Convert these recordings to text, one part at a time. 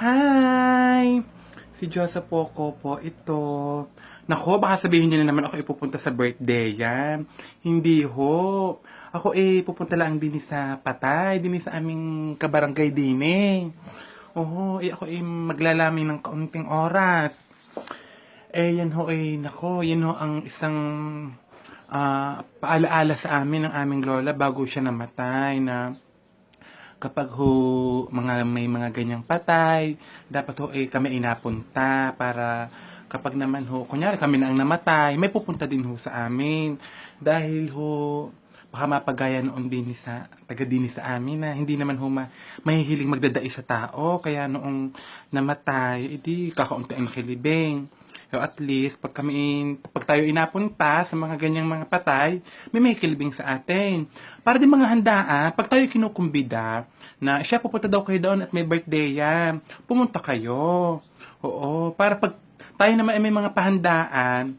Hi! Si Joseph Poco po ito. Nako, baka sabihin niyo na naman ako ipupunta sa birthday yan. Hindi ho. Ako eh, pupunta lang din sa patay, din sa aming kabarangay din eh. Oo, eh ako eh maglalami ng kaunting oras. Eh, yan ho eh, nako, yan ho ang isang ah, paalaala sa amin ng aming lola bago siya namatay na kapag ho mga may mga ganyang patay, dapat ho eh kami inapunta para kapag naman ho, kunyari kami na ang namatay, may pupunta din ho sa amin. Dahil ho, baka mapagaya noon din sa, taga din sa amin na hindi naman ho ma, mahihiling magdadai sa tao. Kaya noong namatay, edi kakaunti ang nakilibing. So at least, pag kami, pag tayo inapunta sa mga ganyang mga patay, may may kilibing sa atin. Para din mga handaan, pag tayo kinukumbida, na siya pupunta daw kayo doon at may birthday yan, pumunta kayo. Oo, para pag tayo naman ay may mga pahandaan,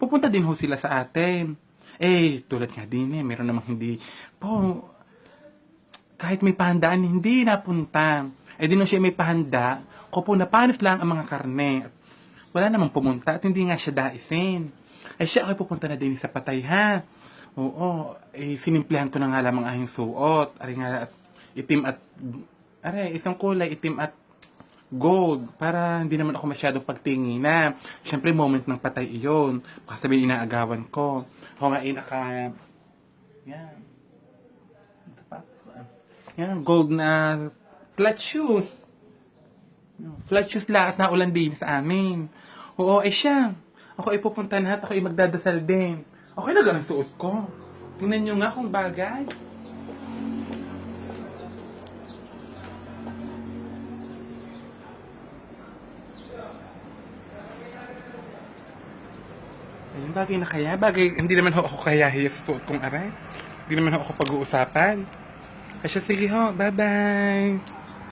pupunta din ho sila sa atin. Eh, tulad nga din eh, meron namang hindi, po, kahit may pahandaan, hindi napunta. Eh, di nung siya may pahanda, ko po napanis lang ang mga karne. At wala namang pumunta at hindi nga siya daisin. Eh, siya ako pupunta na din sa patay, ha? Oo, eh, sinimplihan ko na nga lamang ang aking suot. Ari nga, at itim at, are, isang kulay, itim at gold para hindi naman ako masyadong pagtingin na syempre moment ng patay iyon baka sabihin inaagawan ko ako nga ay naka yan yan gold na flat shoes flat lahat na ulan din sa amin oo ay siya ako ay pupunta na at ako ay magdadasal din okay na ganun suot ko tingnan nyo nga kung bagay Ayun, bagay na kaya. Bagay, hindi naman ho ako kaya hiya sa suot kong aray. Hindi naman ho ako pag-uusapan. Asya, sige ho. Bye-bye.